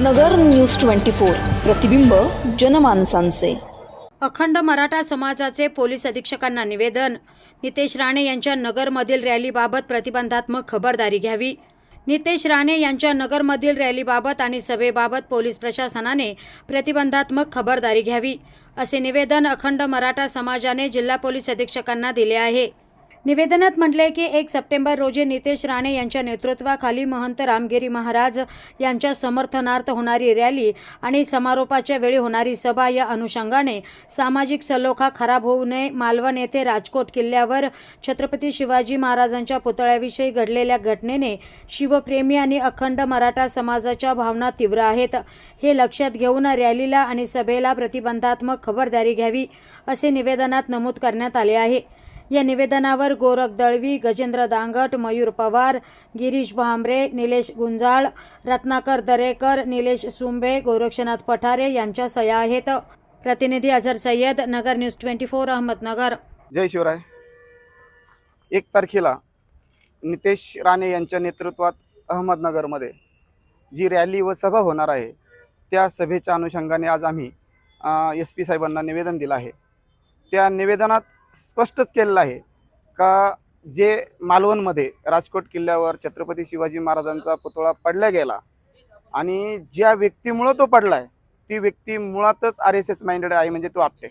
नगर news twenty four प्रतिबिंब जनमानसांचे. अखंड मराठा समाजाचे पोलीस अधीक्षकांना निवेदन. नितेश राणे यांच्या नगरमधील रॅलीबाबत प्रतिबंधात्मक खबरदारी घ्यावी. नितेश राणे यांच्या नगरमधील रॅलीबाबत आणि सभेबाबत पोलीस प्रशासनाने प्रतिबंधात्मक खबरदारी घ्यावी असे निवेदन अखंड मराठा समाजाने जिल्हा पोलीस अधीक्षकांना दिले आहे. निवेदनात म्हटले की एक सप्टेंबर रोजी नितेश राणे यांच्या नेतृत्वाखाली महंत रामगिरी महाराज यांच्या समर्थनार्थ होणारी रॅली आणि समारोपाच्या वेळी होणारी सभा या अनुषंगाने सामाजिक सलोखा खराब होऊ नये मालवण येथे राजकोट किल्ल्यावर छत्रपती शिवाजी महाराजांच्या पुतळ्याविषयी घडलेल्या घटनेने शिवप्रेमी आणि अखंड मराठा समाजाच्या भावना तीव्र आहेत. हे लक्षात घेऊन रॅलीला आणि सभेला प्रतिबंधात्मक खबरदारी घ्यावी असे निवेदनात नमूद करण्यात आले आहे. या निवेदनावर गोरख दळवी गजेंद्र दांगट मयूर पवार गिरीश भांबरे निलेश गुंजाळ रत्नाकर दरेकर निलेश सुंबे गोरक्षनाथ पठारे यांच्या सह्या आहेत. प्रतिनिधी Azhar Sayyad Nagar news twenty four Ahmednagar. जय शिवराय. एक तारखेला नितेश राणे यांच्या नेतृत्वात अहमदनगरमध्ये जी रॅली व सभा होणार आहे त्या सभेच्या अनुषंगाने आज आम्ही एस पी साहेबांना निवेदन दिलं आहे. त्या निवेदनात स्पष्टच केलेलं आहे का जे मालवणमध्ये राजकोट किल्ल्यावर छत्रपती शिवाजी महाराजांचा पुतळा पडला गेला आणि ज्या व्यक्तीमुळं तो पडला आहे ती व्यक्ती मुळातच आर एस एस माइंडेड आहे म्हणजे तो आपटे.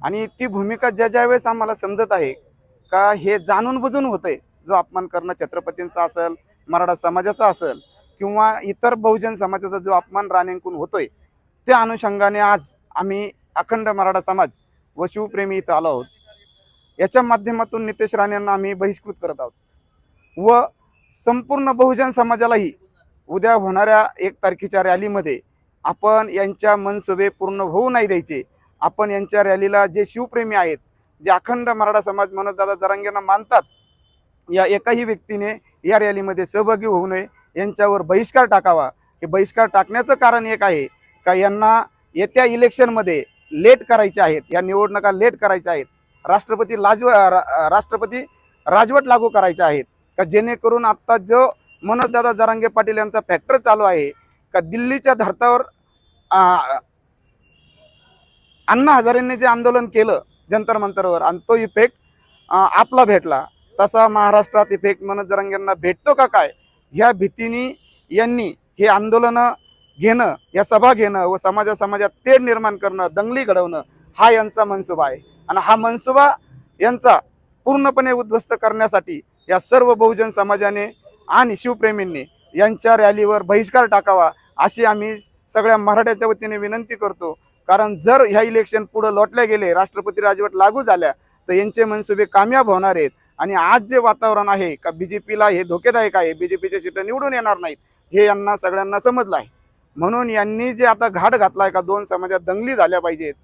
आणि ती भूमिका ज्या ज्या वेळेस आम्हाला समजत आहे का हे जाणून बुजून होतंय जो अपमान करणं छत्रपतींचा असेल मराठा समाजाचा असेल किंवा इतर बहुजन समाजाचा जो अपमान राणेंकून होतोय त्या अनुषंगाने आज आम्ही अखंड मराठा समाज व शिवप्रेमी इथं आलो आहोत. याच्या माध्यमातून नितेश राणेंना आम्ही बहिष्कृत करत आहोत. व संपूर्ण बहुजन समाजालाही उद्या होणाऱ्या एक तारखेच्या रॅलीमध्ये आपण यांच्या मनसुबे पूर्ण होऊ नाही द्यायचे. आपण यांच्या रॅलीला जे शिवप्रेमी आहेत जे अखंड मराठा समाज मनोजदादा जरांगेंना मानतात या एकाही व्यक्तीने या रॅलीमध्ये सहभागी होऊ नये यांच्यावर बहिष्कार टाकावा. हे बहिष्कार टाकण्याचं कारण एक आहे का यांना येत्या इलेक्शनमध्ये लेट करायचे आहेत या निवडणुका लेट करायच्या आहेत. राष्ट्रपती लाजव रा- राष्ट्रपती राजवट लागू करायच्या आहेत. का जेणेकरून आत्ता जो मनोजदादा जरांगे पाटील यांचा फॅक्टर चालू आहे का दिल्लीच्या धर्तावर अण्णा हजारेंनी जे आंदोलन केलं जंतर मंतरवर आणि तो इफेक्ट आपला भेटला. तसा महाराष्ट्रात इफेक्ट मनोज जरांगेंना भेटतो का काय? ह्या भीतीने यांनी हे आंदोलनं घेणं या सभा घेणं व समाजा समाजात तेढ निर्माण करणं दंगली घडवणं हा यांचा मनसुबा आहे. आणि हा मनसुबा यांचा पूर्णपणे उद्ध्वस्त करण्यासाठी या सर्व बहुजन समाजाने आणि शिवप्रेमींनी यांच्या रॅलीवर बहिष्कार टाकावा अशी आम्ही सगळ्या मराठ्याच्या वतीने विनंती करतो. कारण जर ह्या इलेक्शन पुढं लोटल्या गेले राष्ट्रपती राजवट लागू झाल्या तर यांचे मनसुबे कामयाब होणार आहेत. आणि आज जे वातावरण आहे का बीजेपीला हे धोकेदायक आहे बी जे पीच्या सीटं निवडून येणार नाहीत हे यांना सगळ्यांना समजलं आहे. म्हणून यांनी जे आता घाट घातलाय का दोन समाजात दंगली झाल्या पाहिजेत.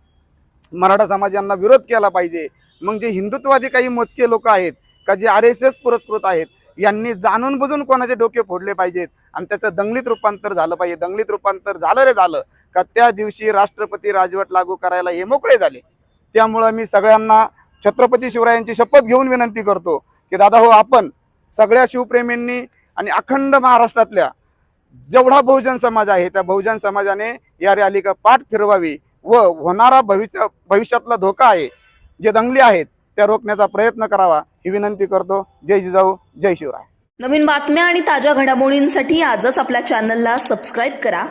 मराठा समाजांना विरोध केला पाहिजे. मग जे हिंदुत्ववादी काही मोजके लोक आहेत का जे आर एस एस पुरस्कृत आहेत यांनी जाणून बुजून कोणाचे डोके फोडले पाहिजेत? आणि त्याचं दंगलीत रूपांतर झालं पाहिजे. दंगलीत रूपांतर झालं रे झालं. का त्या दिवशी राष्ट्रपती राजवट लागू करायला हे मोकळे झाले. त्यामुळं मी सगळ्यांना छत्रपती शिवरायांची शपथ घेऊन विनंती करतो की दादा हो आपण सगळ्या शिवप्रेमींनी आणि अखंड महाराष्ट्रातल्या जेवढा बहुजन समाज आहे त्या बहुजन समाजाने या रॅलीका पाठ फिरवावी व होणारा भविष्य भविष्यातला धोका आहे जे दंगली आहेत त्या रोखण्याचा प्रयत्न करावा ही विनंती करतो. जय जिजाऊ जय शिवराय. नवीन बातम्या आणि ताज्या घडामोडींसाठी आजच आपल्या चॅनलला सबस्क्राईब करा.